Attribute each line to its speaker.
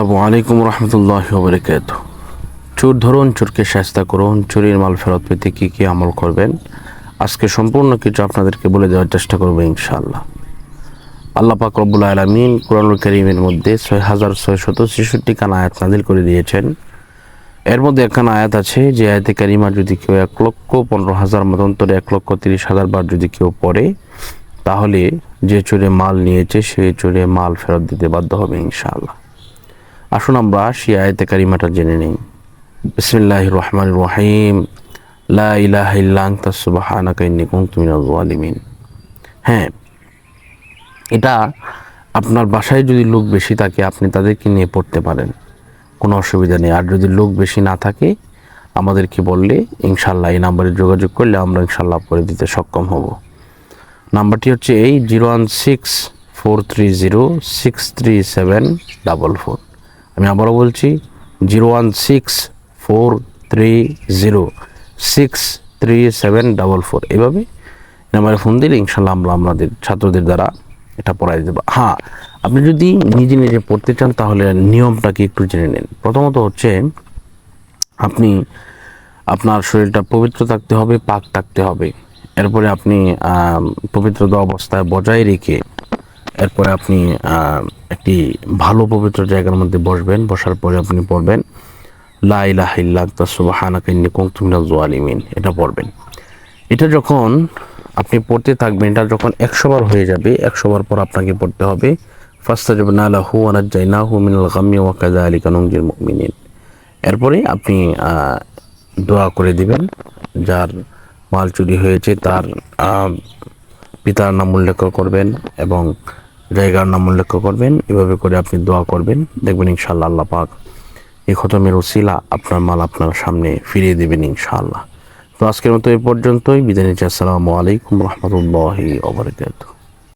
Speaker 1: আসসালামু আলাইকুম রহমতুল্লাহ বরকাত চোর ধরুন, চোরকে শাস্তা করুন, চুরির মাল ফেরত পেতে কী কী আমল করবেন? আজকে সম্পূর্ণ কিছু আপনাদেরকে বলে দেওয়ার চেষ্টা করব ইনশাআল্লাহ। আল্লাহ পাক রব্বুল আলমিন কোরআনুল করিমের মধ্যে ছয় হাজার ছয়শত ছেষট্টি খান আয়াত নাজিল করে দিয়েছেন। এর মধ্যে একখানা আয়াত আছে, যে আয়াতে কারিমা যদি কেউ এক লক্ষ পনেরো হাজার মতন্তরে এক লক্ষ তিরিশ হাজার বার যদি কেউ পড়ে, তাহলে যে চোরে মাল নিয়েছে সেই চোরে মাল ফেরত দিতে বাধ্য হবে ইনশাআল্লাহ। আসুন আমরা সেই আয়াতে কারিমাটা জেনে নিই। বিসমিল্লাহ রহমান রহিম। লা ইলাহা ইল্লা আনতা, সুবহানাকা ইন্নী কুনতু মিনাজ জালিমিন হ্যাঁ এটা আপনার বাসায় যদি লোক বেশি থাকে, আপনি তাদেরকে নিয়ে পড়তে পারেন। কোনো অসুবিধা নেই। আর যদি লোক বেশি না থাকে, আমাদেরকে বললে ইনশাল্লাহ এই নাম্বারে যোগাযোগ করলে আমরা ইনশাল্লাহ করে দিতে সক্ষম হব। নাম্বারটি হচ্ছে এই zero one six four three zero six three seven double four. আমি আবারও বলছি, zero one six four three zero, six three seven double four. এভাবে নাম্বারে ফোন দিলে ইনশাল্লাহ আমরা, আমাদের ছাত্রদের দ্বারা এটা পড়াই দেবো হ্যাঁ আপনি যদি নিজে নিজে পড়তে চান, তাহলে নিয়মটাকে একটু জেনে নিন। প্রথমত হচ্ছে, আপনি, আপনার শরীরটা পবিত্র থাকতে হবে, পাক থাকতে হবে। এরপরে আপনি পবিত্রতা অবস্থায় বজায় রেখে এরপরে আপনি একটি ভালো পবিত্র জায়গার মধ্যে বসবেন, বসার পরে আপনি পড়বেন, লা ইলাহা ইল্লা আনতা সুবহানাকা ইন্নী কুনতু মিনাজ জালিমিন এটা পড়বেন। এটা যখন আপনি পড়তে থাকবেন, এটা যখন একশো বার হয়ে যাবে, একশো বার পর আপনাকে পড়তে হবে এরপরে আপনি দোয়া করে দিবেন, যার মাল চুরি হয়েছে তার পিতার নাম উল্লেখ করবেন এবং জায়গার নাম উল্লেখ করবেন, এভাবে করে আপনি দোয়া করবেন। দেখবেন ইনশাল্লাহ আল্লাহ পাক এই খতমের ওসিলা আপনার মাল আপনার সামনে ফিরিয়ে দেবেন ইনশাআল্লাহ। তো আজকের মতো এ পর্যন্তই। বিদায় নিচ্ছি। আসসালামু আলাইকুম রহমতুল্লাহি ওবরাকাতুহ